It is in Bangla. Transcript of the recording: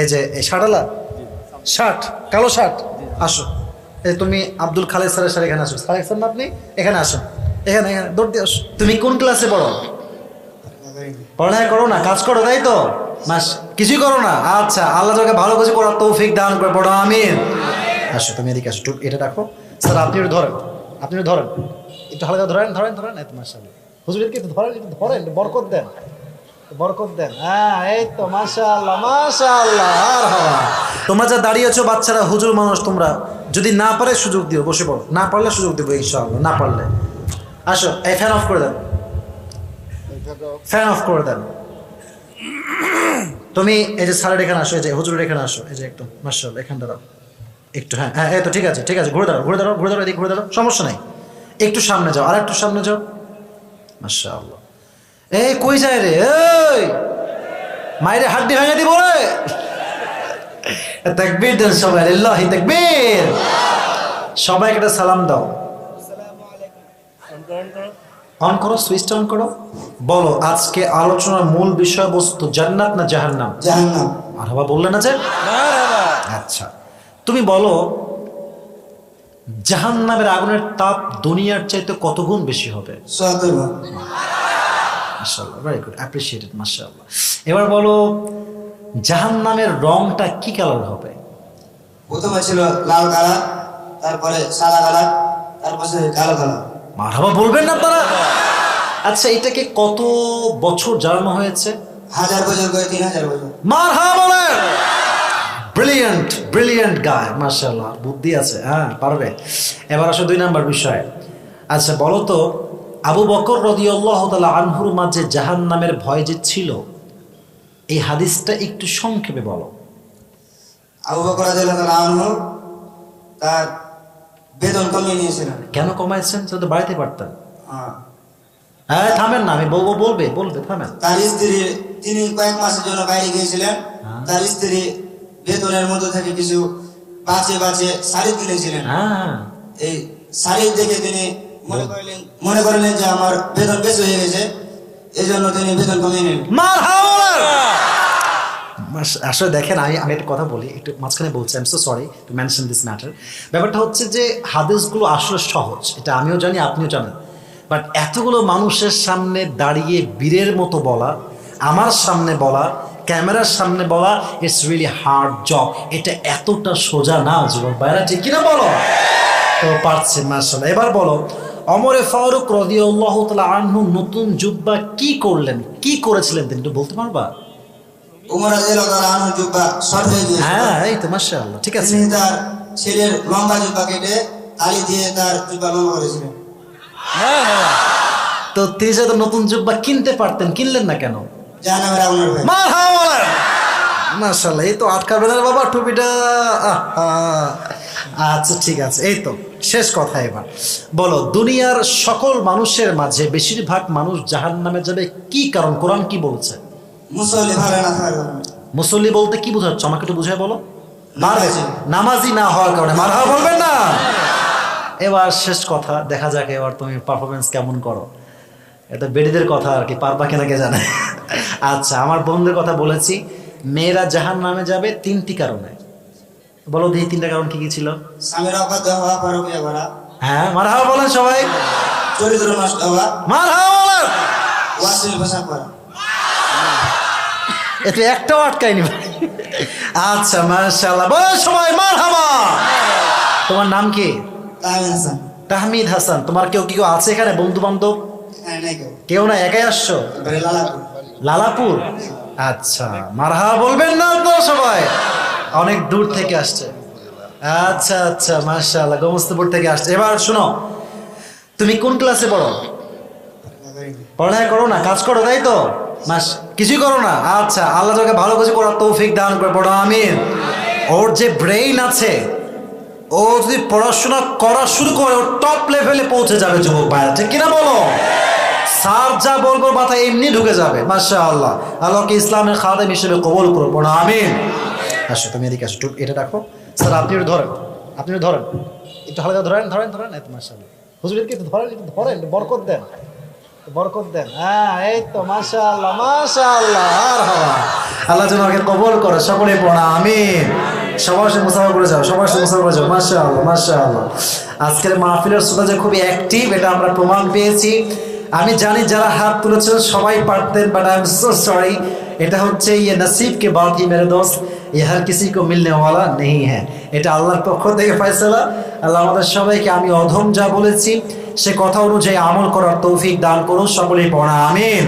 এই যে শার্টালা শার্ট কালো শার্ট? আসো। এই তুমি আব্দুল খালেদ স্যারের স্যার এখানে আসো। স্যার স্যার না আপনি? এখানে আসো এখানে এখানে, দৌড় দিয়ে আসো। তুমি কোন ক্লাসে পড়ো? পড়ালেখা করো না, কাজ করো, তাই তো? মাস, কিছুই করো না? আচ্ছা আল্লাহ তোকে ভালো কিছু করার তৌফিক দান করে, পড়ো, আমিন। আসো, তুমি এদিকে আসো এটা রাখো। স্যার, আপনি একটু ধরেন। আপনি ধরেন। একটু হালকা ধরেন ধরেন ধরেন। এই তো মাসাল্লাহ হুজুরকে একটু ধরেন একটু ধরেন বরকত দেন। দেন। হ্যাঁ এই তো যা দাঁড়িয়েছো, বাচ্চারা, হুজুর, মানুষ, তোমরা, যদি না সুযোগ বসে না পারলে সুযোগ না পারলে। আসো, এই ফ্যান অফ করে ফ্যান অফ করে দেন। তুমি এই যে এখানে আসো, এই যে এখানে আসো, এই যে একটু মার্শাল একটু হ্যাঁ হ্যাঁ ঠিক আছে ঠিক আছে, ঘুরে দাঁড়াও ঘুরে দাঁড়াও ঘুরে দাঁড়াও ঘুরে সমস্যা নাই। একটু সামনে যাও আর একটু সামনে যাও। মার্শাল্লাহ এই কই যায় রে? এই! মায়ের হাড্ডি ভেঙে দিব রে! তাকবীর দেন সবাই আল্লাহি তাকবীর! সবাইকে একটা সালাম দাও। অন করো সুইচটা অন করো। বলো আজকে আলোচনার মূল বিষয়বস্তু জান্নাত না জাহান্নাম? জাহান্নাম। আর বাবা বললে না যে? আচ্ছা তুমি বলো জাহান্নামের আগুনের তাপ দুনিয়ার চাইতে কত গুণ বেশি হবে? ভাগ ভেরি গুড অ্যাপ্রিসিয়েটেড মাশাআল্লাহ। এবার বলো জাহান্নামের রংটা কি কালার হবে? প্রথমে ছিল লাল কালার তারপরে সাদা কালার তারপরে কালো কালার। মারহাবা বলবেন না তারা? আচ্ছা এটাকে কত বছর জ্বালানো হয়েছে? হাজার বছর করে তিন হাজার বছর। মারহাবা বলেন! ব্রিলিয়ান্ট ব্রিলিয়ান্ট গায় মাশাআল্লাহ বুদ্ধি আছে হ্যাঁ পারবে। এবার আসো দুই নাম্বার বিষয়। আচ্ছা বলো তো আবু বকর রদিয়াল্লাহ তাআলা আনহুর মাঝে জাহান নামের ভয় যে ছিল এই হাদিসটা একটু সংক্ষেপে বলো। আবু বকর আনহু তার বেতন কমিয়ে নিয়েছিলেন। কেন কমাইছেন? সে তো বাড়িতে পারতেন। হ্যাঁ। হ্যাঁ থামেন না আমি বলব বলবে বলবে থামেন। তার স্ত্রী তিনি কয়েক মাসের জন্য বাইরে গিয়েছিলেন। হ্যাঁ। তার স্ত্রী বেতনের মধ্যে থেকে কিছু বাঁচে বাঁচে শাড়ি কিনেছিলেন হ্যাঁ। এই শাড়ি দেখে তিনি মনে করলেন মনে যে আমার বেতন বেশি হয়ে গেছে এই জন্য তিনি বেতন কমিয়ে নিলেন। আসলে দেখেন আমি আমি একটা কথা বলি একটু মাঝখানে বলছি I am so sorry to mention this matter ব্যাপারটা হচ্ছে যে হাদিসগুলো আসলে সহজ এটা আমিও জানি আপনিও জানেন। বাট এতগুলো মানুষের সামনে দাঁড়িয়ে বীরের মতো বলা আমার সামনে বলা ক্যামেরার সামনে বলা ইটস রিয়েলি হার্ড জব এটা এতটা সোজা না যুবক ভাইরা ঠিক কিনা বলো? তো পারছে মার্শাল এবার বলো অমরে ফারুক রদিউল্লাহ তালা আনহু নতুন জুব্বা কি করলেন? কি করেছিলেন তিনি একটু বলতে পারবা? হয়ে হ্যাঁ এই তো মাশাআল্লাহ ঠিক আছে। তার ছেলের লম্বা জুব্বা কেটে তালি দিয়ে তার জুব্বা লম্বা করেছিলেন। তো তিনি নতুন জুব্বা কিনতে পারতেন কিনলেন না কেন? এই তো আটকাবে না বাবা টুপিটা। আহা। আচ্ছা ঠিক আছে। এই তো শেষ কথা এবার। বলো দুনিয়ার সকল মানুষের মাঝে বেশিরভাগ মানুষ জাহান নামে যাবে কি কারণ? কোরআন কি বলছে? মুসল্লি বলতে কি বোঝাচ্ছে? আমাকে একটু বুঝায় বলো। নামাজি। না হওয়ার কারণে। মারহা বলবেন না। এবার শেষ কথা দেখা যাক এবার তুমি পারফরমেন্স কেমন করো। এটা বেডিদের কথা আর কি পারবা কিনা কে জানে। আচ্ছা আমার বন্ধুদের কথা বলেছি। মেয়েরা জাহান নামে যাবে তিনটি কারণে। বলো দেখি তিনটা কারণ কি কি ছিল। স্বামীর অবাধ্য হওয়া পরকিয়া করা হ্যাঁ বলেন সবাই। চরিত্র নষ্ট হওয়া। মারহা বলেন। ওয়াসিল পোশাক করা এতে একটাও আটকায়নি। ভাই আচ্ছা মাশাআল্লাহ। বলেন সবাই মারহাবা। তোমার নাম কি? তাহমিদ হাসান। তাহমিদ হাসান। তোমার কেউ কি কেউ আছে এখানে বন্ধু বান্ধব হ্যাঁ কেউ। না একাই আসছো? লালাপুর। লালাপুর? আচ্ছা মারহা বলবেন না তো সবাই। অনেক দূর থেকে আসছে। আচ্ছা আচ্ছা মাশাআল্লাহ, গোমস্তপুর থেকে আসছে। এবার শোনো, তুমি কোন ক্লাসে পড়ো? পড়ালেখা করো না, কাজ করো, তাই তো? মাস কিছুই করো না। আচ্ছা আল্লাহ তোকে ভালো কিছু করার তৌফিক দান করে, পড়ো, আমিন। ওর যে ব্রেইন আছে, ও যদি পড়াশোনা করা শুরু করে ও টপ লেভেলে পৌঁছে যাবে, যুবক ভাইরা। ঠিক কিনা বলো? স্যার যা বলব মাথায় এমনি ঢুকে যাবে মাসা আল্লাহ আল্লাহকে ইসলামের খাদেম হিসেবে কবল করো, পড়ো, আমিন। আসো, তুমি এদিকে আসো এটা রাখো। স্যার, আপনি ধরেন আপনি ধরেন। একটু হালকা ধরেন ধরেন ধরেন। এত মাসা হুজুরকে একটু ধরেন একটু ধরেন বরকত দেন। বরকত দেন। হ্যাঁ এই তো, মাশাআল্লাহ মাশাআল্লাহ আল্লাহ যেন আমাকে কবল করে সকলে পড়া, আমিন। সবার সাথে মুসাফা করে যাও, সবার সাথে মুসাফা করে যাও, মাশাআল্লাহ মাশাআল্লাহ। আজকের মাহফিলের শ্রোতা যে খুবই অ্যাক্টিভ এটা আমরা প্রমাণ পেয়েছি। আমি জানি যারা হাত তুলেছেন, সবাই পারতেন but I am so sorry এটা হচ্ছে ইয়ে নসিব কে বাত হি মেরে দোস্ত ये हर किसी को मिलने वाला नहीं है এটা আল্লাহর পক্ষ থেকে ফয়সালা আল্লাহ আমাদের সবাইকে আমি অধম যা বলেছি সে কথা অনুযায়ী আমল করার তৌফিক দান করুন সকলেই পড়া আমিন